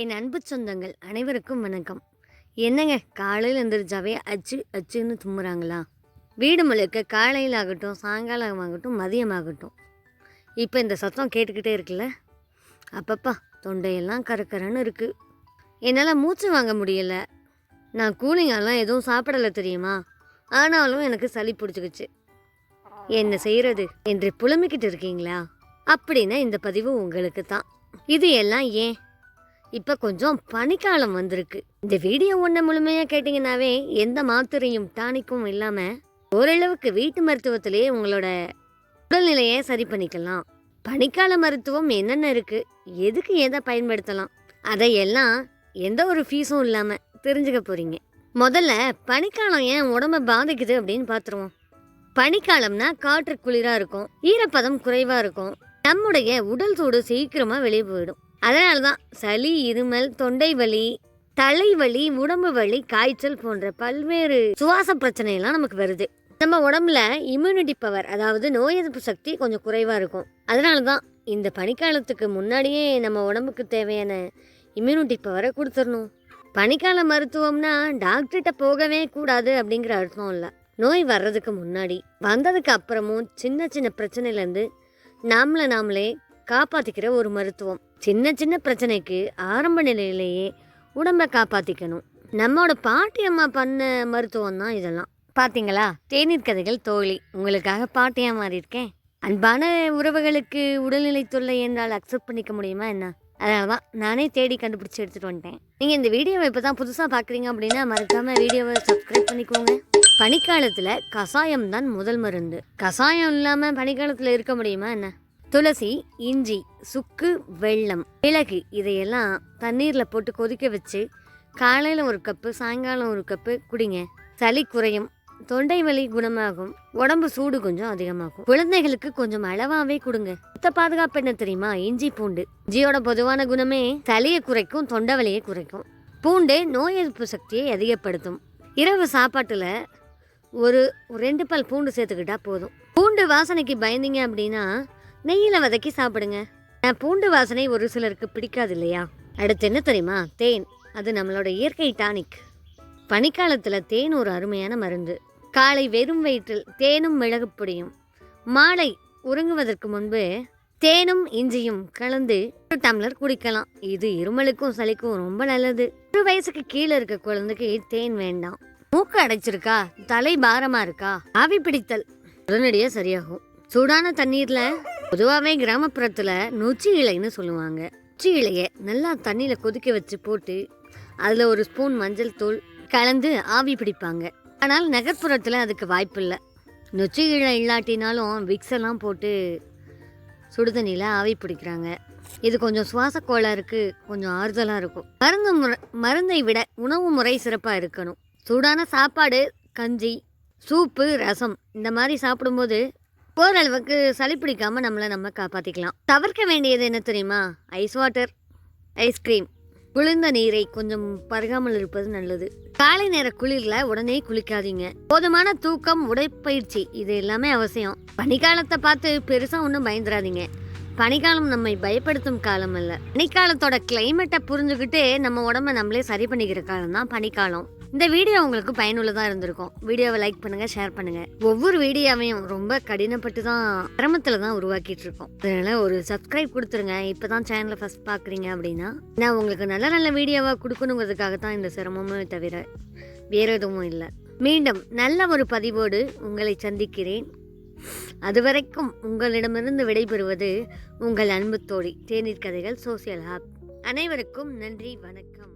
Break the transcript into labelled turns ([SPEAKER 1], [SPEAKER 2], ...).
[SPEAKER 1] என் அன்பு சொந்தங்கள் அனைவருக்கும் வணக்கம். என்னங்க காலையில் எழுந்திரிச்சாவே அச்சு அச்சுன்னு தும்முறாங்களா? வீடு முழுக்க காலையில் ஆகட்டும் சாயங்காலம் ஆகட்டும் மதியம் ஆகட்டும் இப்போ இந்த சத்தம் கேட்டுக்கிட்டே இருக்குல்ல? அப்பப்பா தொண்டையெல்லாம் கரக்கரன்னு இருக்குது என்னால் மூச்சு வாங்க முடியல. நான் கூலிங்காலாம் எதுவும் சாப்பிடலை தெரியுமா? ஆனாலும் எனக்கு சளி பிடிச்சிக்கிச்சு. என்ன செய்கிறது என்று புலம்பிக்கிட்டு இருக்கீங்களா? அப்படின்னா இந்த பதிவு உங்களுக்கு தான் இது எல்லாம் ஏன்? இப்போ கொஞ்சம் பனிக்காலம் வந்திருக்கு. இந்த வீடியோ ஒன்று முழுமையாக கேட்டிங்கனாவே எந்த மாத்திரையும் டானிக்கும் இல்லாமல் ஓரளவுக்கு வீட்டு மருத்துவத்திலேயே உங்களோட உடல்நிலையை சரி பண்ணிக்கலாம். பனிக்கால மருத்துவம் என்னென்ன இருக்கு? எதுக்கு எதை பயன்படுத்தலாம்? அதையெல்லாம் எந்த ஒரு ஃபீஸும் இல்லாமல் தெரிஞ்சுக்க போறீங்க. முதல்ல பனிக்காலம் ஏன் உடம்ப பாதிக்குது அப்படின்னு பார்த்துருவோம் பனிக்காலம்னா காற்று குளிராக இருக்கும் ஈரப்பதம் குறைவாக இருக்கும் நம்முடைய உடல் சூடு சீக்கிரமாக வெளியே போயிடும். அதனால தான் சளி இருமல் தொண்டை வலி தலைவலி உடம்பு வலி காய்ச்சல் போன்ற பல்வேறு சுவாச பிரச்சனையெல்லாம் நமக்கு வருது. நம்ம உடம்புல இம்யூனிட்டி பவர் அதாவது நோய் எதிர்ப்பு சக்தி கொஞ்சம் குறைவாக இருக்கும். அதனால தான் இந்த பனிக்காலத்துக்கு முன்னாடியே நம்ம உடம்புக்கு தேவையான இம்யூனிட்டி பவரை கொடுத்துடணும். பனிக்கால மருத்துவம்னா டாக்டர்கிட்ட போகவே கூடாது அப்படிங்கிற அர்த்தம் இல்லை. நோய் வர்றதுக்கு முன்னாடி வந்ததுக்கு அப்புறமும் சின்ன சின்ன பிரச்சனையிலேருந்து நாமளை நாமளே காப்பாற்றிக்கிற ஒரு மருத்துவம். சின்ன சின்ன பிரச்சனைக்கு ஆரம்ப நிலையிலேயே உடம்பை காப்பாற்றிக்கணும் நம்மளோட பாட்டி அம்மா பண்ண மருத்துவம் தான் இதெல்லாம். பார்த்தீங்களா தேநீர் கதைகள் தோழி. உங்களுக்காக பாட்டியாக மாறி இருக்கேன் அன்பான உறவுகளுக்கு உடல்நிலை தொல்லை என்றால் அக்செப்ட் பண்ணிக்க முடியுமா என்ன? அதனால தான் நானே தேடி கண்டுபிடிச்சி எடுத்துகிட்டு வந்துட்டேன். நீங்கள் இந்த வீடியோவை இப்போ தான் புதுசாக பார்க்குறீங்க அப்படின்னா மறக்காமல் வீடியோவை சப்ஸ்கிரைப் பண்ணிக்கோங்க. பனிக்காலத்தில் கசாயம் தான் முதல் மருந்து. கசாயம் இல்லாமல் பனிக்காலத்தில் இருக்க முடியுமா என்ன? துளசி இஞ்சி சுக்கு வெள்ளம் மிளகு இதையெல்லாம் தண்ணீரில் போட்டு கொதிக்க வச்சு காலையில் ஒரு கப்பு சாயங்காலம் ஒரு கப்பு குடிங்க. சளி குறையும். தொண்டை வலி குணமாகும். உடம்பு சூடு கொஞ்சம் அதிகமாகும். குழந்தைகளுக்கு கொஞ்சம் அளவாவே கொடுங்க. மொத்த பாதுகாப்பு என்ன தெரியுமா? இஞ்சி பூண்டு. இஞ்சியோட பொதுவான குணமே சளியை குறைக்கும் தொண்டை வலியை குறைக்கும். பூண்டு நோய் எதிர்ப்பு சக்தியை அதிகப்படுத்தும். இரவு சாப்பாட்டில் ஒரு ரெண்டு பல் பூண்டு சேர்த்துக்கிட்டா போதும். பூண்டு வாசனைக்கு பயந்தீங்க அப்படின்னா நெய்யில் வதக்கி சாப்பிடுங்க. நான் பூண்டு வாசனை ஒரு சிலருக்கு பிடிக்காது இல்லையா? அடுத்து என்ன தெரியுமா? தேன். அது நம்மளோட இயற்கை டானிக். பனிக்காலத்தில் தேன் ஒரு அருமையான மருந்து. காலை வெறும் வயிற்றில் தேனும் மிளகு பொடியும். மாலை உறங்குவதற்கு முன்பு தேனும் இஞ்சியும் கலந்து ஒரு டம்ளர் குடிக்கலாம். இது இருமலுக்கும் சளிக்கும் ரொம்ப நல்லது. ஒரு வயசுக்கு கீழே இருக்க குழந்தைக்கு தேன் வேண்டாம். மூக்கு அடைச்சிருக்கா? தலை பாரமா இருக்கா? ஆவி பிடித்தல். உடனடியாக சரியாகும். சூடான தண்ணீர்ல பொதுவாகவே கிராமப்புறத்தில் நொச்சி இலைன்னு சொல்லுவாங்க. நொச்சி இலையை நல்லா தண்ணியில் கொதிக்க வச்சு போட்டு அதில் ஒரு ஸ்பூன் மஞ்சள் தூள் கலந்து ஆவி பிடிப்பாங்க. ஆனால் நகர்ப்புறத்தில் அதுக்கு வாய்ப்பு இல்லை. நொச்சி இலை இல்லாட்டினாலும் விக்ஸ் எல்லாம் போட்டு சுடுதண்ணியில் ஆவி பிடிக்கிறாங்க. இது கொஞ்சம் சுவாச கோளாறுக்கு கொஞ்சம் ஆறுதலாக இருக்கும். மருந்து முறை மருந்தை விட உணவு முறை சிறப்பாக இருக்கணும். சூடான சாப்பாடு கஞ்சி சூப்பு ரசம் இந்த மாதிரி சாப்பிடும்போது ஓரளவுக்கு சளி பிடிக்காமல் நம்மளை நம்ம காப்பாற்றிக்கலாம் தவிர்க்க வேண்டியது என்ன தெரியுமா? ஐஸ் வாட்டர் ஐஸ்கிரீம் குளிர்ந்த நீரை கொஞ்சம் பருகாமல் இருப்பது நல்லது. காலை நேர குளிர்ல உடனே குளிக்காதீங்க. போதுமான தூக்கம் உடைப்பயிற்சி இது எல்லாமே அவசியம். பனிக்காலத்தை பார்த்து பெருசாக ஒன்றும் பயந்துடாதீங்க பனிக்காலம் நம்மை பயப்படுத்தும் காலம் அல்ல. பனிக்காலத்தோட கிளைமேட்டை புரிஞ்சுக்கிட்டு நம்ம உடம்ப நம்மளே சரி பண்ணிக்கிற காலம் தான் பனிக்காலம். இந்த வீடியோ உங்களுக்கு பயனுள்ளதாக இருந்திருக்கும். வீடியோவை லைக் பண்ணுங்க ஷேர் பண்ணுங்க. ஒவ்வொரு வீடியோவையும் ரொம்ப கடினப்பட்டு தான் சிரமத்தில் தான் உருவாக்கிட்டு இருக்கோம் அதனால ஒரு சப்ஸ்கிரைப் கொடுத்துருங்க. இப்போ தான் சேனலை ஃபஸ்ட் பார்க்குறீங்க அப்படின்னா நான் உங்களுக்கு நல்ல நல்ல வீடியோவாக கொடுக்கணுங்கிறதுக்காக தான் இந்த சிரமமே தவிர வேறு எதுவும் இல்லை. மீண்டும் நல்ல ஒரு பதிவோடு உங்களை சந்திக்கிறேன். அதுவரைக்கும் உங்களிடமிருந்து விடைபெறுவது உங்கள் அன்பு தோழி. தேநீர் கதைகள் சோசியல் ஹாப் அனைவருக்கும் நன்றி வணக்கம்.